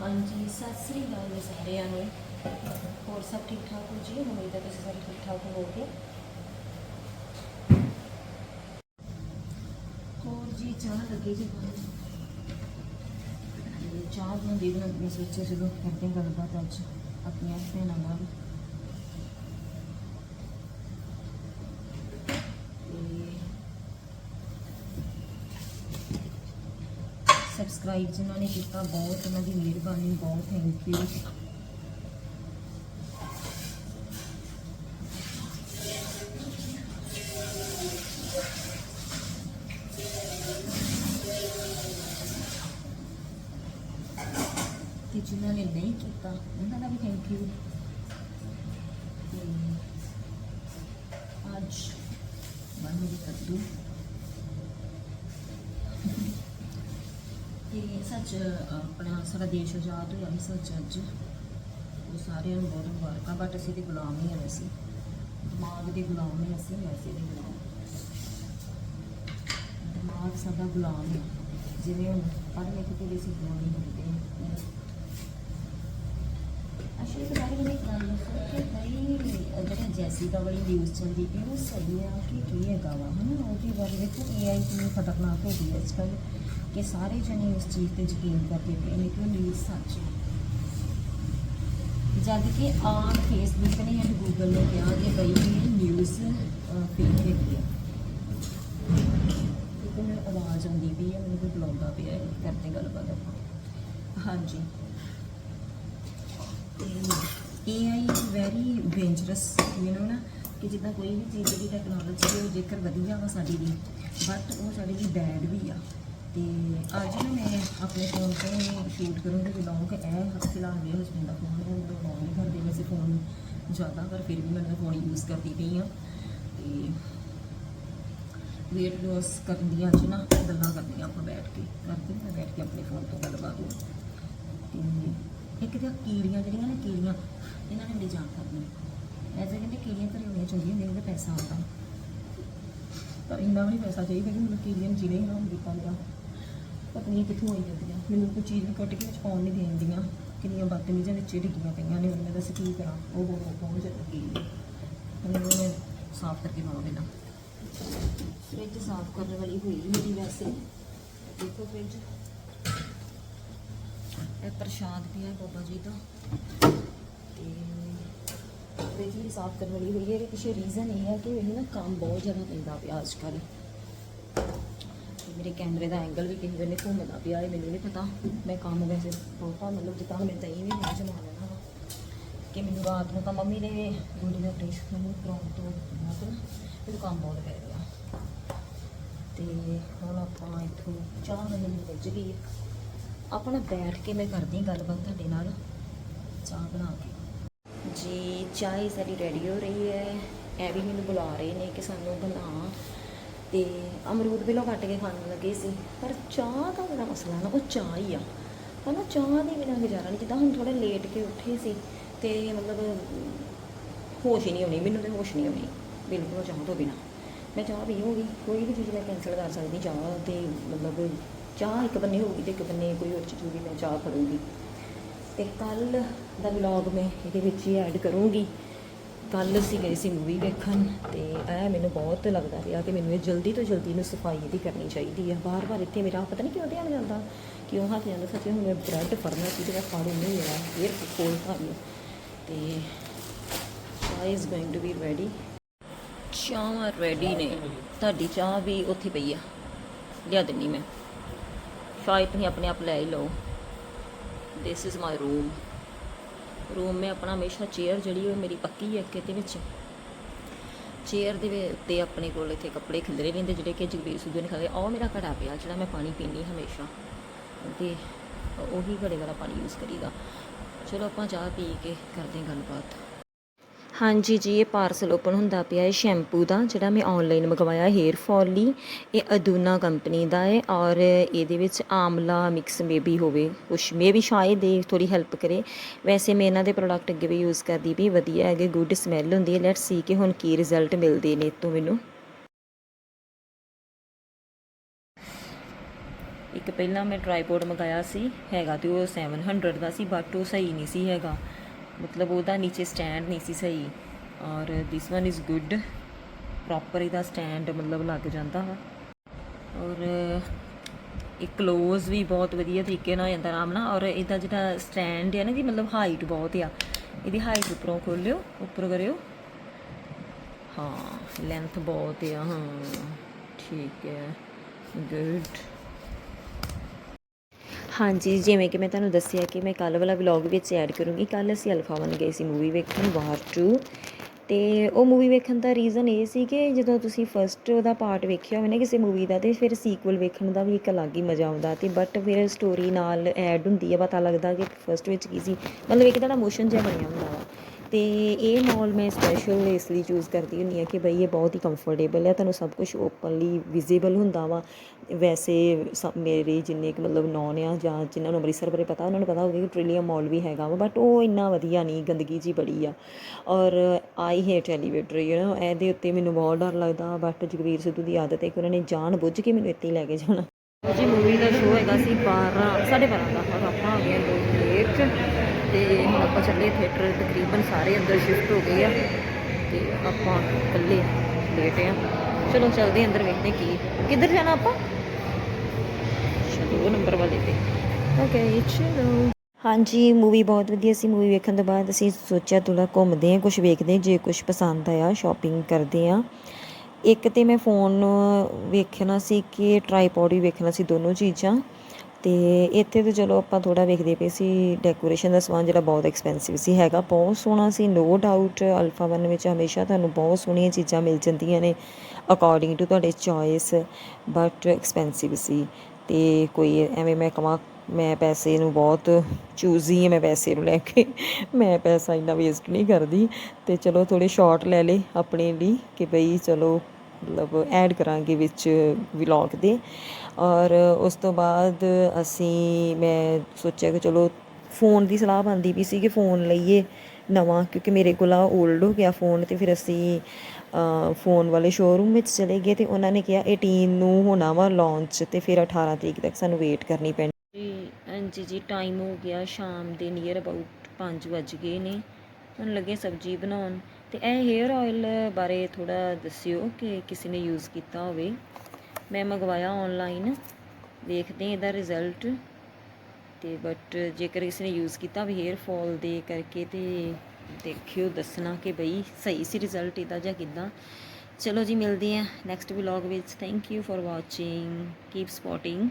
ਹਾਂਜੀ, ਸਤਿ ਸ੍ਰੀ ਅਕਾਲ ਜੀ ਸਾਰਿਆਂ ਨੂੰ। ਹੋਰ ਸਭ ਠੀਕ ਠਾਕ ਹੋ ਜੀ? ਉਮੀਦ ਹੈ ਤੁਸੀਂ ਸਾਰੇ ਠੀਕ ਠਾਕ ਹੋਵੋਗੇ। ਹੋਰ ਜੀ, ਚਾਹ ਲੱਗੇ ਜੀ ਚਾਹ ਬਣਾਉਂਦੀ ਬਣਾਉਂਦੀ ਸੋਚਿਆ ਜਦੋਂ ਕਰਦੇ ਗੱਲਬਾਤ ਅੱਜ, ਆਪਣੀਆਂ ਭੈਣਾਂ ਨਾਲ ਤੇ ਸਬਸਕ੍ਰਾਈਬ ਜਿਨ੍ਹਾਂ ਨੇ ਕੀਤਾ, ਬਹੁਤ ਉਹਨਾਂ ਦੀ ਮਿਹਰਬਾਨੀ, ਬਹੁਤ ਥੈਂਕ ਯੂ ਤੇ ਜਿਨ੍ਹਾਂ ਨੇ ਨਹੀਂ ਕੀਤਾ, ਉਹਨਾਂ ਦਾ ਵੀ ਥੈਂਕ ਯੂ ਅੱਜ ਬਣ ਕੱਦੂ ਤੇ ਸੱਚ ਆਪਣਾ ਸਾਰਾ ਦੇਸ਼ ਆਜ਼ਾਦ ਹੋਇਆ ਸੀ ਸੱਚ ਅੱਜ ਉਹ ਸਾਰਿਆਂ ਨੂੰ ਬਹੁਤ ਮੁਬਾਰਕਾਂ ਬਟ ਅਸੀਂ ਤੇ ਗੁਲਾਮ ਹੀ ਹਾਂ ਅਸੀਂ ਦਿਮਾਗ ਦੇ ਗੁਲਾਮ ਹੀ ਅਸੀਂ, ਵੈਸੇ ਦੇ ਗੁਲਾਮ। ਦਿਮਾਗ ਸਾਡਾ ਗੁਲਾਮ ਹੈ। ਜਿਵੇਂ ਹੁਣ ਪੜ੍ਹ ਲਿਖ ਕੇ ਵੀ ਅਸੀਂ ਗੁਲਾਮ ਨਹੀਂ ਹੁੰਦੇ ਅਸ਼ੇ ਇਸ ਬਾਰੇ ਵਿੱਚ ਗੱਲ ਦੱਸੋ ਕਿ ਬਈ ਜਿਹੜਾ ਜੈਸਿਕਾ ਵਾਲੀ ਨਿਊਜ਼ ਚੱਲਦੀ ਪਈ, ਉਹ ਸਹੀ ਆ ਕਿ ਕੀ ਹੈਗਾ ਵਾ? ਹਨਾ, ਉਹਦੇ ਬਾਰੇ ਵਿੱਚ ਏਆਈ ਕਿੰਨੀ ਖਤਰਨਾਕ ਹੋ ਗਈ ਹੈ ਅੱਜ ਕੱਲ੍ਹ। ਕਿ ਸਾਰੇ ਜਣੇ ਉਸ ਚੀਜ਼ ਤੇ ਯਕੀਨ ਕਰਦੇ ਪਏ ਨੇ ਕਿ ਉਹ ਨਿਊਜ਼ ਸੱਚ? ਹੈ ਜਦ ਕਿ ਆਮ ਫੇਸਬੁੱਕ ਨੇ ਐਂਡ ਗੂਗਲ ਨੇ ਕਿਹਾ ਕਿ ਬਈ ਇਹ ਨਿਊਜ਼ ਫੇਕ ਹੈਗੀ ਹੈ ਇੱਕ ਮੈਨੂੰ ਆਵਾਜ਼ ਆਉਂਦੀ ਪਈ ਹੈ ਮੈਨੂੰ ਕੋਈ ਬੁਲਾਉਂਦਾ ਪਿਆ ਹੈ ਕਰਦੇ ਗੱਲਬਾਤ ਆਪਾਂ। ਹਾਂਜੀ। AI is very dangerous you know ਨਾ, ਕਿ ਜਿੱਦਾਂ ਕੋਈ ਵੀ ਚੀਜ਼ ਦੀ ਟੈਕਨੋਲੋਜੀ ਹੈ ਜੇਕਰ ਵਧੀਆ ਵਾ ਸਾਡੀ ਲਈ ਬਟ ਉਹ ਸਾਡੇ ਲਈ ਬੈਡ ਵੀ ਆ। ਤੇ ਅੱਜ ਨਾ ਮੈਂ ਆਪਣੇ ਫੋਨ ਤੇ ਸ਼ੂਟ ਕਰੂੰਗੀ ਵਲੌਗ ਇਹ ਫਿਲਹਾਲ ਮੇਰੇ ਹਸਬੰਦ ਦਾ ਫੋਨ ਹੈ, ਉਹ ਵਲੌਗ ਨਹੀਂ ਕਰਦੇ ਵੈਸੇ ਫੋਨ ਜ਼ਿਆਦਾ ਪਰ ਫਿਰ ਵੀ ਮੈਂ ਫੋਨ ਯੂਜ਼ ਕਰਦੀ ਪਈ ਆ ਤੇ ਵੇਟ ਲੋਸ ਕਰਨ ਦੀ ਅੱਜ ਨਾ ਗੱਲਾਂ ਕਰਦੀਆਂ ਆਪਾਂ ਬੈਠ ਕੇ। ਕਰਦੇ ਮੈਂ ਬੈਠ ਕੇ ਆਪਣੇ ਫੋਨ ਤੋਂ ਗੱਲਬਾਤ ਤੇ ਇੱਕ ਤਾਂ ਕੀੜੀਆਂ ਜਿਹੜੀਆਂ ਨੇ, ਕੀੜੀਆਂ, ਇਹਨਾਂ ਨੇ ਬੜੀ ਜਾਨ ਕਰਨੀ ਐਸੇ ਕਹਿੰਦੇ ਕੀੜੀਆਂ ਘਰੇ ਹੋਣੀਆਂ ਚਾਹੀਦੀਆਂ ਨੇ, ਉਹਦਾ ਪੈਸਾ ਆਉਂਦਾ। ਪਰ ਇੰਨਾ ਵੀ ਨਹੀਂ ਪੈਸਾ ਚਾਹੀਦਾ ਕਿ ਮੈਨੂੰ ਕੀੜੀਆਂ ਨੂੰ ਜਿਵੇਂ ਨਾ ਕੀਤਾ ਮੇਰਾ ਪਤਾ ਨਹੀਂ ਕਿੱਥੋਂ ਆਈ ਜਾਂਦੀਆਂ ਮੈਨੂੰ ਕੋਈ ਚੀਜ਼ ਵੀ ਕੱਟ ਕੇ ਵਿੱਚ ਪਾਉਣ ਨਹੀਂ ਦੇਣਦੀਆਂ ਕਿੰਨੀਆਂ ਬਦਤਮੀਜ਼ਾਂ ਵਿੱਚ ਡਿੱਗੀਆਂ ਪਈਆਂ ਨੇ। ਉਹਨਾਂ ਮੈਂ ਦੱਸ ਕੀ ਕਰਾਂ? ਉਹ ਬਹੁਤ ਬਹੁਤ ਜ਼ਿਆਦਾ ਕੀੜੀ ਹੁਣ ਮੈਂ ਸਾਫ਼ ਕਰਕੇ ਪਾਉਂ ਦੇਣਾ। ਫ੍ਰਿਜ ਸਾਫ਼ ਕਰਨ ਵਾਲੀ ਹੋਈ ਮੇਰੀ ਵੈਸੇ। ਦੇਖੋ ਫ੍ਰਿਜ। ਇਹ ਪ੍ਰਸ਼ਾਦ ਪਿਆ ਬਾਬਾ ਜੀ ਦਾ। ਤੇ ਫ੍ਰਿਜ ਵੀ ਸਾਫ਼ ਕਰਨ ਵਾਲੀ ਹੋਈ ਹੈ। ਇਹਦੇ ਪਿੱਛੇ ਰੀਜ਼ਨ ਇਹ ਹੈ ਕਿ ਇਹ ਨਾ ਕੰਮ ਬਹੁਤ ਜ਼ਿਆਦਾ ਪੈਂਦਾ ਪਿਆ ਅੱਜ ਕੱਲ੍ਹ। ਮੇਰੇ ਕੈਮਰੇ ਦਾ ਐਂਗਲ ਵੀ ਕਿਸੇ ਵੇਲੇ ਘੁੰਮਦਾ ਪਿਆ ਹੈ ਮੈਨੂੰ ਨਹੀਂ ਪਤਾ। ਮੈਂ ਕੰਮ ਵੈਸੇ ਬਹੁਤਾ ਮਤਲਬ ਜਿੱਦਾਂ ਹੁਣ ਤਾਂ ਦਹੀਂ ਵੀ ਨਹੀਂ ਜਮਾ ਲੈਣਾ ਵਾ। ਕਿ ਮੈਨੂੰ ਰਾਤ ਨੂੰ ਤਾਂ ਮੰਮੀ ਨੇ ਗੋਡੀ ਦਾ ਆਪਰੇਸ਼ਨ ਨੂੰ ਕਰਾਉਣ ਤੋਂ ਬਾਅਦ ਮੈਨੂੰ ਕੰਮ ਬਹੁਤ ਪੈ ਗਿਆ। ਤੇ ਹੁਣ ਆਪਾਂ ਇੱਥੋਂ ਚਾਹ ਮੈਨੂੰ ਮਿਲ ਗਈ ਆਪਣਾ ਬੈਠ ਕੇ ਮੈਂ ਕਰਦੀ ਹਾਂ ਗੱਲਬਾਤ ਤੁਹਾਡੇ ਨਾਲ, ਚਾਹ ਬਣਾ ਕੇ। ਜੀ, ਚਾਹ ਸਾਡੀ ਰੈਡੀ ਹੋ ਰਹੀ ਹੈ। ਇਹ ਵੀ ਮੈਨੂੰ ਬੁਲਾ ਰਹੇ ਨੇ ਕਿ ਸਾਨੂੰ ਬਣਾ। ਤੇ ਅਮਰੂਦ ਵੀ ਲੋ ਕੱਟ ਕੇ ਖਾਣ ਲੱਗੇ ਸੀ, ਪਰ ਚਾਹ ਦਾ ਬੜਾ ਮਸਲਾ ਨਾ, ਉਹ ਚਾਹ ਹੀ ਆ। ਹਨਾ, ਚਾਹ ਦੇ ਬਿਨਾਂ ਗੁਜ਼ਾਰਾ ਨਹੀਂ, ਜਿੱਦਾਂ ਹੁਣ ਥੋੜਾ ਲੇਟ ਕੇ ਉੱਠੇ ਸੀ ਤੇ ਮਤਲਬ ਹੋਸ਼ ਹੀ ਨਹੀਂ ਆਉਣੀ, ਮੈਨੂੰ ਤੇ ਹੋਸ਼ ਨਹੀਂ ਆਉਣੀ, ਬਿਲਕੁਲ ਚਾਹ ਤੋਂ ਬਿਨਾਂ। ਮੈਂ ਚਾਹ ਪੀਊਂਗੀ ਕੋਈ ਵੀ ਚੀਜ਼ ਮੈਂ ਕੈਂਸਲ ਕਰ ਸਕਦੀ ਚਾਹ ਤੇ ਮਤਲਬ ਚਾਹ ਇੱਕ ਬੰਨੇ ਹੋਊਗੀ ਤੇ ਇੱਕ ਬੰਨੇ ਕੋਈ ਹੋਰ ਚੀਜ਼ ਹੋਊਗੀ ਮੈਂ ਚਾਹ ਫੜੂੰਗੀ। ਤੇ ਕੱਲ ਦਾ ਵਲੌਗ ਮੈਂ ਇਹਦੇ ਵਿੱਚ ਹੀ ਐਡ ਕਰੂੰਗੀ। ਕੱਲ ਅਸੀਂ ਗਏ ਸੀ ਮੂਵੀ ਦੇਖਣ ਤੇ ਇਹ ਮੈਨੂੰ ਬਹੁਤ ਲੱਗਦਾ ਰਿਹਾ ਕਿ ਮੈਨੂੰ ਇਹ ਜਲਦੀ ਤੋਂ ਜਲਦੀ ਨੂੰ ਸਫ਼ਾਈ ਇਹਦੀ ਕਰਨੀ ਚਾਹੀਦੀ ਹੈ ਬਾਰ-ਬਾਰ ਇੱਥੇ ਮੇਰਾ ਪਤਾ ਨਹੀਂ ਕਿਉਂ ਧਿਆਨ ਜਾਂਦਾ, ਕਿਉਂ ਹੱਥ ਜਾਂਦਾ, ਸੱਚੇ ਹੁਣ ਮੈਂ ਬ੍ਰੈਡ ਫੜਨਾ ਸੀ ਤੇ ਮੈਂ ਫੜ ਨਹੀਂ ਮੇਰਾ ਫੇਰ ਖੋਲ ਖਾਣੀ ਤੇ ਚਾਹ is going to be ready ਚਾਹ ਰੈਡੀ ਨੇ। ਤੁਹਾਡੀ ਚਾਹ ਵੀ ਉੱਥੇ ਪਈ ਆ। ਲਿਆ ਦਿੰਨੀ ਮੈਂ। ਸ਼ਾਇਦ ਤੁਸੀਂ ਆਪਣੇ ਆਪ ਲੈ ਹੀ ਲਓ। This is my room room ਮੈਂ ਆਪਣਾ ਹਮੇਸ਼ਾ ਚੇਅਰ ਜਿਹੜੀ ਉਹ ਮੇਰੀ ਪੱਕੀ ਹੈ ਕਿਤੇ ਵਿੱਚ। ਚੇਅਰ ਦੇ ਵੀ ਉੱਤੇ ਆਪਣੇ ਕੋਲ ਇੱਥੇ ਕੱਪੜੇ ਖਿਲਰੇ ਰਹਿੰਦੇ ਜਿਹੜੇ ਕਿ ਜਗਬੀਰ ਸਿੱਧੂ ਨੇ ਖਾਏ ਉਹ ਮੇਰਾ ਘੜਾ ਪਿਆ ਜਿਹੜਾ ਮੈਂ ਪਾਣੀ ਪੀਂਦੀ ਹਮੇਸ਼ਾ। ਤੇ ਉਹੀ ਘੜੇ ਵਾਲਾ ਪਾਣੀ ਯੂਜ਼ ਕਰੀਦਾ। ਚਲੋ ਆਪਾਂ ਚਾਹ ਪੀ ਕੇ ਕਰਦੇ ਹਾਂ ਗੱਲਬਾਤ। ਹਾਂਜੀ ਜੀ, ਇਹ ਪਾਰਸਲ ਓਪਨ ਹੁੰਦਾ ਪਿਆ ਹੈ ਸ਼ੈਂਪੂ ਦਾ, ਜਿਹੜਾ ਮੈਂ ਆਨਲਾਈਨ ਮੰਗਵਾਇਆ ਹੇਅਰ ਫਾਲ ਲਈ। ਇਹ ਅਦੂਨਾ ਕੰਪਨੀ ਦਾ ਹੈ ਔਰ ਇਹਦੇ ਵਿੱਚ ਆਮਲਾ ਮਿਕਸ ਮੇਬੀ ਹੋਵੇ, ਕੁਛ ਮੇਬੀ ਸ਼ਾਇਦ ਇਹ ਥੋੜੀ ਹੈਲਪ ਕਰੇ। ਵੈਸੇ ਮੈਂ ਇਹਨਾਂ ਦੇ ਪ੍ਰੋਡਕਟ ਅੱਗੇ ਵੀ ਯੂਜ਼ ਕਰਦੀ ਵੀ ਵਧੀਆ ਹੈਗੇ ਗੁੱਡ ਸਮੈਲ ਹੁੰਦੀ ਹੈ। ਲੈਟਸ ਸੀ ਕਿ ਹੁਣ ਕੀ ਰਿਜ਼ਲਟ ਮਿਲਦੇ ਨੇ ਤੋਂ ਮੈਨੂੰ। ਇੱਕ ਪਹਿਲਾਂ ਮੈਂ ਟ੍ਰਾਈਪੋਡ ਮੰਗਾਇਆ ਸੀ, ਹੈਗਾ ਤੇ ਉਹ 700 ਦਾ ਸੀ ਬਟ ਉਹ ਸਹੀ ਨਹੀਂ ਸੀ ਹੈਗਾ। ਮਤਲਬ ਉਹਦਾ ਨੀਚੇ ਸਟੈਂਡ ਨਹੀਂ ਸੀ ਸਹੀ ਔਰ this one is good proper ਇਹਦਾ ਸਟੈਂਡ ਮਤਲਬ ਲੱਗ ਜਾਂਦਾ ਵਾ। ਔਰ ਇਹ ਕਲੋਜ਼ ਵੀ ਬਹੁਤ ਵਧੀਆ ਤਰੀਕੇ ਨਾਲ ਹੋ ਜਾਂਦਾ ਆਰਾਮ ਨਾਲ। ਔਰ ਇਹਦਾ ਜਿਹੜਾ ਸਟੈਂਡ ਹੈ ਨਾ ਜੀ, ਮਤਲਬ ਹਾਈਟ ਬਹੁਤ ਆ। ਇਹਦੀ ਹਾਈਟ ਉੱਪਰੋਂ ਖੋਲਿਓ, ਉੱਪਰ ਕਰਿਓ। ਹਾਂ ਲੈਂਥ ਬਹੁਤ ਆ, ਹਾਂ। ਠੀਕ ਹੈ। ਗੁੱਡ ਹਾਂਜੀ, ਜਿਵੇਂ ਕਿ ਮੈਂ ਤੁਹਾਨੂੰ ਦੱਸਿਆ ਕਿ ਮੈਂ ਕੱਲ ਵਾਲਾ ਵਲੌਗ ਵਿੱਚ ਐਡ ਕਰੂੰਗੀ। ਕੱਲ ਅਸੀਂ ਅਲਫਾ ਵਨ ਗਏ ਸੀ ਮੂਵੀ ਵੇਖਣ, ਵਾਰ 2 ਤੇ ਉਹ ਮੂਵੀ ਵੇਖਣ ਦਾ ਰੀਜ਼ਨ ਇਹ ਸੀ ਕਿ ਜਦੋਂ ਤੁਸੀਂ ਫਰਸਟ ਉਹਦਾ ਪਾਰਟ ਵੇਖਿਆ ਹੋਵੇ ਨਾ ਕਿਸੇ ਮੂਵੀ ਦਾ, ਤੇ ਫਿਰ ਸੀਕਵਲ ਵੇਖਣ ਦਾ ਵੀ ਇੱਕ ਅਲੱਗ ਹੀ ਮਜ਼ਾ ਆਉਂਦਾ ਤੇ ਬਟ ਫਿਰ ਸਟੋਰੀ ਨਾਲ ਐਡ ਹੁੰਦੀ ਹੈ ਪਤਾ ਲੱਗਦਾ ਕਿ ਫਰਸਟ ਵਿੱਚ ਕੀ ਸੀ। ਮਤਲਬ ਇੱਕ ਤਰ੍ਹਾਂ ਮੋਸ਼ਨ ਜਿਹਾ ਬਣਿਆ ਹੁੰਦਾ ਵਾ। ਤੇ ਇਹ ਮਾਲ ਮੈਂ ਸਪੈਸ਼ਲ ਇਸ ਲਈ ਚੂਜ਼ ਕਰਦੀ ਹੁੰਦੀ ਆ ਕਿ ਬਈ ਇਹ ਬਹੁਤ ਹੀ ਕੰਫਰਟੇਬਲ ਹੈ, ਤੁਹਾਨੂੰ ਸਭ ਕੁਝ ਓਪਨਲੀ ਵਿਜ਼ੀਬਲ ਹੁੰਦਾ ਵਾ। ਵੈਸੇ ਸਭ ਮੇਰੇ ਜਿੰਨੇ ਕਿ ਮਤਲਬ ਨੌਨ ਆ ਜਾਂ ਜਿਨ੍ਹਾਂ ਨੂੰ ਅੰਮ੍ਰਿਤਸਰ ਬਾਰੇ ਪਤਾ, ਉਹਨਾਂ ਨੂੰ ਪਤਾ ਹੋਵੇਗਾ ਕਿ ਟ੍ਰਿਲੀਅਮ ਮਾਲ ਵੀ ਹੈਗਾ ਵਾ ਬਟ ਉਹ ਇੰਨਾ ਵਧੀਆ ਨਹੀਂ, ਗੰਦਗੀ ਜੀ ਬੜੀ ਆ। ਔਰ I hate elevator you know ਇਹਦੇ ਉੱਤੇ ਮੈਨੂੰ ਬਹੁਤ ਡਰ ਲੱਗਦਾ ਬਟ ਜਗਵੀਰ ਸਿੱਧੂ ਦੀ ਆਦਤ ਹੈ ਕਿ ਉਹਨਾਂ ਨੇ ਜਾਣ ਬੁੱਝ ਕੇ ਮੈਨੂੰ ਇੱਥੇ ਹੀ ਲੈ ਕੇ ਜਾਣਾ। ਜੀ ਮੂਵੀ ਦਾ ਸ਼ੋਅ ਹੈਗਾ ਸੀ 12 12:30 ਦਾ। ਔਰ ਆਪਾਂ ਆ ਗਏ ਦੋ ਲੇਟ ਤੇ ਹੁਣ ਆਪਾਂ ਚੱਲੇ ਥੀਏਟਰ ਤਕਰੀਬਨ ਸਾਰੇ ਅੰਦਰ ਸ਼ਿਫਟ ਹੋ ਗਏ ਆ ਤੇ ਆਪਾਂ ਇਕੱਲੇ ਲੇਟ ਆ। ਚਲੋ, ਚੱਲਦੇ ਅੰਦਰ, ਵੇਖਦੇ ਕੀ ਕਿੱਧਰ ਜਾਣਾ ਆਪਾਂ? ਚਲੋ ਨੰਬਰ ਵਾਲੇ ਤੇ। ਓਕੇ ਚਲੋ। ਹਾਂਜੀ ਮੂਵੀ ਬਹੁਤ ਵਧੀਆ ਸੀ। ਮੂਵੀ ਵੇਖਣ ਤੋਂ ਬਾਅਦ ਅਸੀਂ ਸੋਚਿਆ ਥੋੜਾ ਘੁੰਮਦੇ ਹਾਂ ਕੁਝ ਵੇਖਦੇ ਹਾਂ, ਜੇ ਕੁਝ ਪਸੰਦ ਆਇਆ ਸ਼ਾਪਿੰਗ ਕਰਦੇ ਆ ਇੱਕ ਤੇ ਮੈਂ ਫੋਨ ਵੇਖਣਾ ਸੀ ਕਿ ਟ੍ਰਾਈਪੋਡ ਵੀ ਵੇਖਣਾ ਸੀ ਦੋਨੋਂ ਚੀਜ਼ਾਂ ਤੇ ਇੱਥੇ ਤੇ ਚਲੋ ਆਪਾਂ ਥੋੜਾ ਵੇਖਦੇ ਪਏ ਸੀ ਡੈਕੋਰੇਸ਼ਨ ਦਾ ਸਮਾਨ ਜਿਹੜਾ ਬਹੁਤ ਐਕਸਪੈਂਸਿਵ ਸੀ, ਹੈਗਾ ਬਹੁਤ ਸੋਹਣਾ ਸੀ ਨੋ ਡਾਊਟ ਅਲਫਾ ਵਨ ਵਿੱਚ ਹਮੇਸ਼ਾ ਤੁਹਾਨੂੰ ਬਹੁਤ ਸੋਹਣੀਆਂ ਚੀਜ਼ਾਂ ਮਿਲ ਜਾਂਦੀਆਂ ਨੇ ਅਕੋਰਡਿੰਗ ਟੂ ਤੁਹਾਡੇ ਚੋਇਸ ਬਟ ਐਕਸਪੈਂਸਿਵ ਸੀ। ਤੇ ਕੋਈ ਐਵੇਂ ਮੈਂ ਕਮਾ ਮੈਂ ਪੈਸੇ ਨੂੰ ਬਹੁਤ ਚੂਜ਼ੀ ਹਾਂ, ਮੈਂ ਪੈਸੇ ਨੂੰ ਲੈ ਕੇ। ਮੈਂ ਪੈਸਾ ਇੰਨਾ ਵੇਸਟ ਨਹੀਂ ਕਰਦੀ। ਤੇ ਚਲੋ ਥੋੜੇ ਸ਼ਾਰਟ ਲੈ ਲੇ ਆਪਣੇ ਲਈ ਕਿ ਬਈ ਚਲੋ ਮਤਲਬ ਐਡ ਕਰਾਂਗੇ ਵਿੱਚ ਵਲੌਗ ਦੇ। ਔਰ ਉਸ ਤੋਂ ਬਾਅਦ ਅਸੀਂ, ਮੈਂ ਸੋਚਿਆ ਕਿ ਚਲੋ ਫੋਨ ਦੀ ਸਲਾਹ ਬਣਦੀ ਵੀ ਸੀ ਕਿ ਫੋਨ ਲਈਏ ਨਵਾਂ, ਕਿਉਂਕਿ ਮੇਰੇ ਕੋਲ ਆ 올ਡ ਹੋ ਗਿਆ ਫੋਨ ਤੇ ਫਿਰ ਅਸੀਂ ਫੋਨ ਵਾਲੇ ਸ਼ੋਰੂਮ ਵਿੱਚ ਚਲੇ ਗਏ ਤੇ ਉਹਨਾਂ ਨੇ ਕਿਹਾ 18 ਨੂੰ ਹੋਣਾ ਵਾ ਲਾਂਚ ਤੇ ਫਿਰ 18 ਤਰੀਕ ਤੱਕ ਸਾਨੂੰ ਵੇਟ ਕਰਨੀ ਪੈਣੀ। ਜੀ, ਹਾਂਜੀ ਜੀ ਟਾਈਮ ਹੋ ਗਿਆ ਸ਼ਾਮ ਦੇ ਨੀਅਰ ਅਬਾਊਟ 5 ਵੱਜ ਗਏ ਨੇ। ਹੁਣ ਲੱਗੇ ਸਬਜ਼ੀ ਬਣਾਉਣ। ਤੇ ਇਹ ਹੇਅਰ ਆਇਲ ਬਾਰੇ ਥੋੜਾ ਦੱਸਿਓ ਕਿ ਕਿਸੇ ਨੇ ਯੂਜ਼ ਕੀਤਾ ਹੋਵੇ। ਮੈਂ ਮੰਗਵਾਇਆ ਆਨਲਾਈਨ ਦੇਖਦੇ ਇਹਦਾ ਰਿਜ਼ਲਟ ਤੇ ਬਟ ਜੇਕਰ ਕਿਸੇ ਨੇ ਯੂਜ਼ ਕੀਤਾ ਵੀ ਹੇਅਰ ਫਾਲ ਦੇ ਕਰਕੇ ਤੇ ਦੇਖਿਓ, ਦੱਸਣਾ ਕਿ ਬਈ ਸਹੀ ਸੀ ਰਿਜ਼ਲਟ ਇਹਦਾ ਜਾਂ ਕਿਦਾਂ। ਚਲੋ ਜੀ, ਮਿਲਦੇ ਆ ਨੈਕਸਟ ਵਲੌਗ ਵਿੱਚ। Thank you for watching keep supporting